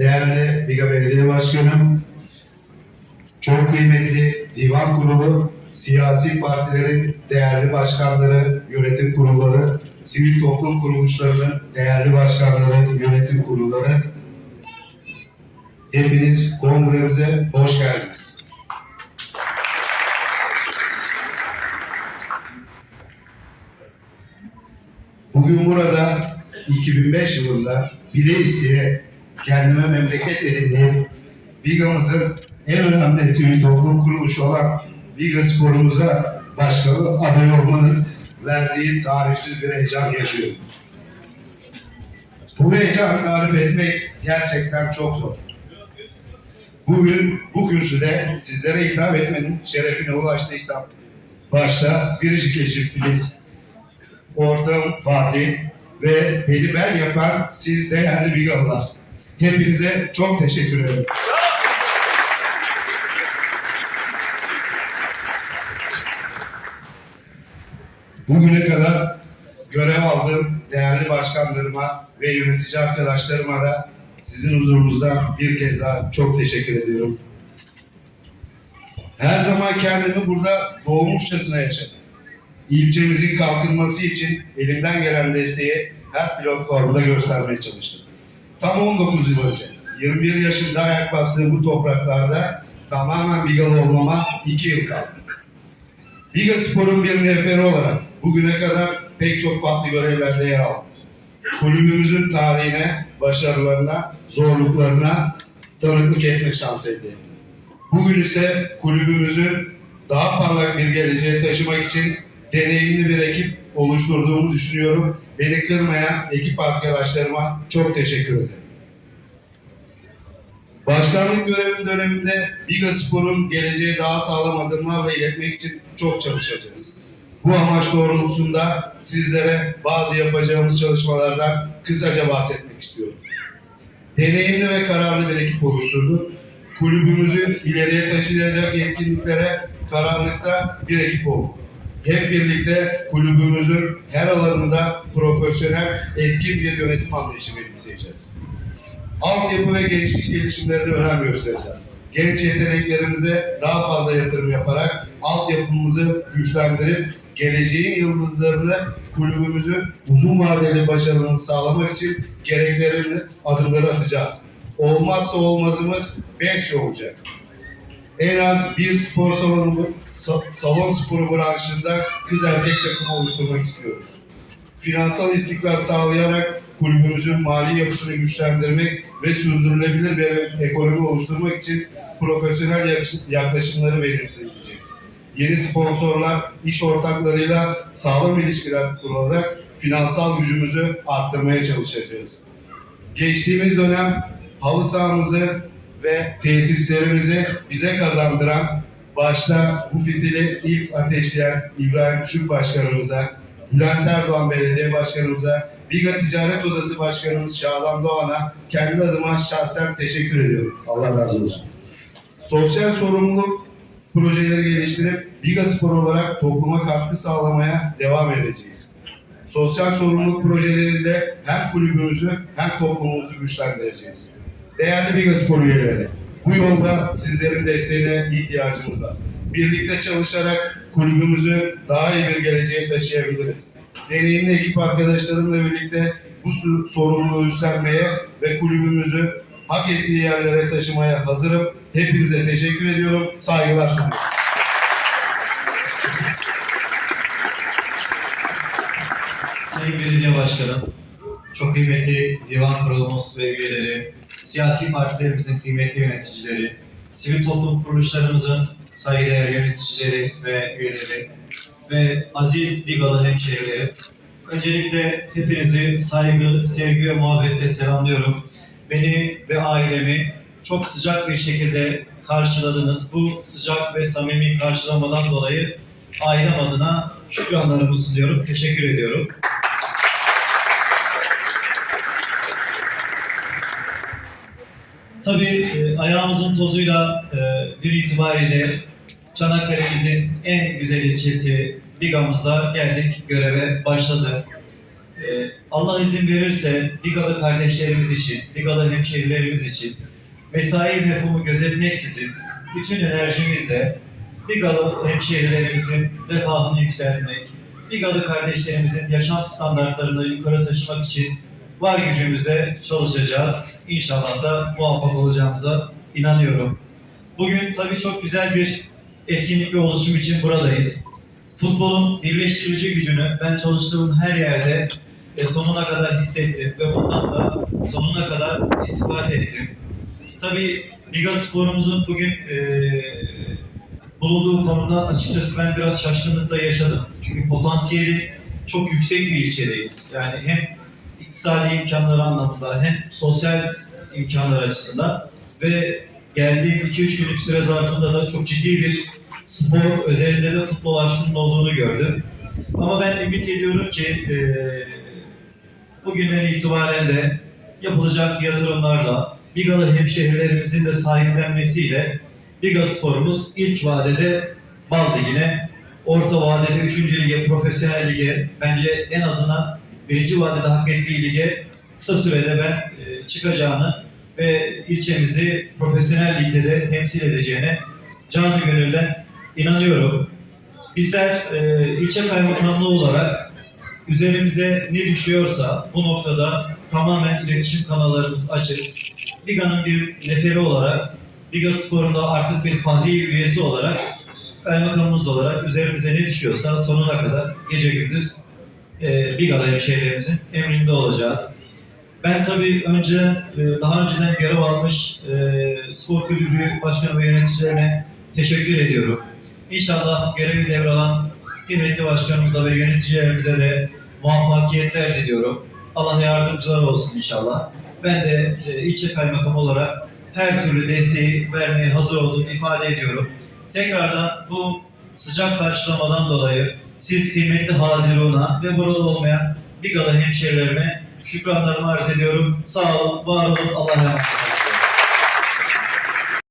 değerli Biga Belediye Başkanım, çok kıymetli divan kurulu, siyasi partilerin değerli başkanları, yönetim kurulları, sivil toplum kuruluşlarının değerli başkanları, yönetim kurulları, hepiniz kongremize hoş geldiniz. Bugün burada 2005 yılında bile isteye kendime memleket edindiğim Biga'mızın en önemli sivil toplum kuruluşu olan Biga sporumuza başkanı aday olmanın verdiği tarifsiz bir heyecan yaşıyorum. Bu heyecanı tarif etmek gerçekten çok zor. Bugün bu kürsüde sizlere hitap etmenin şerefine ulaştıysam başta Biricik Eşit Filiz, ortağım Fatih ve beni ben yapan siz değerli Bigalılar. Hepinize çok teşekkür ederim. Bugüne kadar görev aldığım değerli başkanlarıma ve yönetici arkadaşlarıma da sizin huzurunuzda bir kez daha çok teşekkür ediyorum. Her zaman kendimi burada doğmuşçasına yaşadım. İlçemizin kalkınması için elimden gelen desteği her platformda göstermeye çalıştım. Tam 19 yıl önce, 21 yaşında ayak bastığım bu topraklarda tamamen Bigalı olmama 2 yıl kaldı. Biga Spor'un bir neferi olarak bugüne kadar pek çok farklı görevlerde yer aldım. Kulübümüzün tarihine, başarılarına, zorluklarına tanıklık etme şansı elde. Bugün ise kulübümüzü daha parlak bir geleceğe taşımak için deneyimli bir ekip oluşturduğumu düşünüyorum. Beni kırmayan ekip arkadaşlarıma çok teşekkür ederim. Başkanlık görevim döneminde Biga Spor'un geleceğe daha sağlam adımlarla iletmek için çok çalışacağız. Bu amaç doğrultusunda sizlere bazı yapacağımız çalışmalardan kısaca bahsetmek istiyorum. Deneyimli ve kararlı bir ekip oluşturduk. Kulübümüzü ileriye taşıyacak etkinliklere kararlılıkta bir ekip olduk. Hep birlikte kulübümüzün her alanında profesyonel, etkin bir yönetim anlayışı benimseyeceğiz. Altyapı ve gençlik gelişimlerine önem göstereceğiz. Genç yeteneklerimize daha fazla yatırım yaparak altyapımızı güçlendirip geleceğin yıldızlarını kulübümüzü uzun vadeli başarının sağlamak için gerekli adımları atacağız. Olmazsa olmazımız 5 olacak. En az bir spor salonu, sa- salon sporu branşında kız erkek takımı oluşturmak istiyoruz finansal istikrar sağlayarak kulübümüzün mali yapısını güçlendirmek ve sürdürülebilir bir ekonomi oluşturmak için profesyonel yaklaşımları benimseyeceğiz. Yeni sponsorlar, iş ortaklarıyla sağlam ilişkiler kurarak finansal gücümüzü arttırmaya çalışacağız. Geçtiğimiz dönem halı sahamızı ve tesislerimizi bize kazandıran, başta bu fitili ilk ateşleyen İbrahim Küçük Başkanımıza, Bülent Erdoğan Belediye Başkanımıza, Biga Ticaret Odası Başkanımız Şadan Doğan'a kendi adıma şahsen teşekkür ediyorum. Allah razı olsun. Sosyal sorumluluk projeleri geliştirip Biga Spor olarak topluma katkı sağlamaya devam edeceğiz. Sosyal sorumluluk projeleriyle hem kulübümüzü hem toplumumuzu güçlendireceğiz. Değerli Biga Spor üyeleri, bu yolda sizlerin desteğine ihtiyacımız var. Birlikte çalışarak kulübümüzü daha iyi bir geleceğe taşıyabiliriz. Deneyimli ekip arkadaşlarımla birlikte bu sorumluluğu üstlenmeye ve kulübümüzü hak ettiği yerlere taşımaya hazırım. Hepinize teşekkür ediyorum. Saygılar sunuyorum. Sayın Belediye Başkanım, çok kıymetli divan kurulumuz ve üyeleri, siyasi partilerimizin kıymetli yöneticileri, sivil toplum kuruluşlarımızın saygıdeğer yöneticileri ve üyeleri ve aziz Bigalı hemşehrileri. Öncelikle hepinizi saygı, sevgi ve muhabbetle selamlıyorum. Beni ve ailemi çok sıcak bir şekilde karşıladınız. Bu sıcak ve samimi karşılamadan dolayı ailem adına şükranlarımı sunuyorum. Teşekkür ediyorum. Tabii e, ayağımızın tozuyla e, dün itibariyle Çanakkale'mizin en güzel ilçesi Bigamız'a geldik, göreve başladık. Ee, Allah izin verirse Ligalı kardeşlerimiz için, Ligalı hemşehrilerimiz için mesai mefhumu gözetmeksizin bütün enerjimizle Ligalı hemşehrilerimizin refahını yükseltmek, Ligalı kardeşlerimizin yaşam standartlarını yukarı taşımak için var gücümüzle çalışacağız. İnşallah da muvaffak olacağımıza inanıyorum. Bugün tabii çok güzel bir etkinlik ve oluşum için buradayız. Futbolun birleştirici gücünü ben çalıştığım her yerde e, sonuna kadar hissettim ve bundan da sonuna kadar istifade ettim. Tabii Liga sporumuzun bugün e, bulunduğu konuda açıkçası ben biraz şaşkınlıkla yaşadım. Çünkü potansiyeli çok yüksek bir ilçedeyiz. Yani hem iktisadi imkanları anlamında hem sosyal imkanlar açısından ve geldiğim 2-3 günlük süre zarfında da çok ciddi bir spor özelinde de futbol aşkının olduğunu gördüm. Ama ben ümit ediyorum ki e, bugünden itibaren de yapılacak yatırımlarla Ligalı hemşehrilerimizin de sahiplenmesiyle Liga sporumuz ilk vadede Bal Ligi'ne, orta vadede 3. lige, profesyonel lige, bence en azından birinci vadede hak ettiği lige kısa sürede ben e, çıkacağını ve ilçemizi profesyonel ligde de temsil edeceğine canı gönülden inanıyorum. Bizler e, ilçe kaymakamlığı olarak üzerimize ne düşüyorsa bu noktada tamamen iletişim kanallarımız açık. Liga'nın bir neferi olarak, Liga Spor'unda artık bir fahri üyesi olarak, kaymakamımız olarak üzerimize ne düşüyorsa sonuna kadar gece gündüz e, Liga'da hemşehrilerimizin emrinde olacağız. Ben tabii önce e, daha önceden görev almış e, spor kulübü başkanı ve yöneticilerine teşekkür ediyorum. İnşallah görevi devralan kıymetli başkanımıza ve yöneticilerimize de muvaffakiyetler diliyorum. Allah yardımcılar olsun inşallah. Ben de e, ilçe kaymakamı olarak her türlü desteği vermeye hazır olduğumu ifade ediyorum. Tekrardan bu sıcak karşılamadan dolayı siz kıymetli Hazirun'a ve burada olmayan Ligalı hemşehrilerime şükranlarımı arz ediyorum. Sağ olun, var olun, Allah'a emanet olun.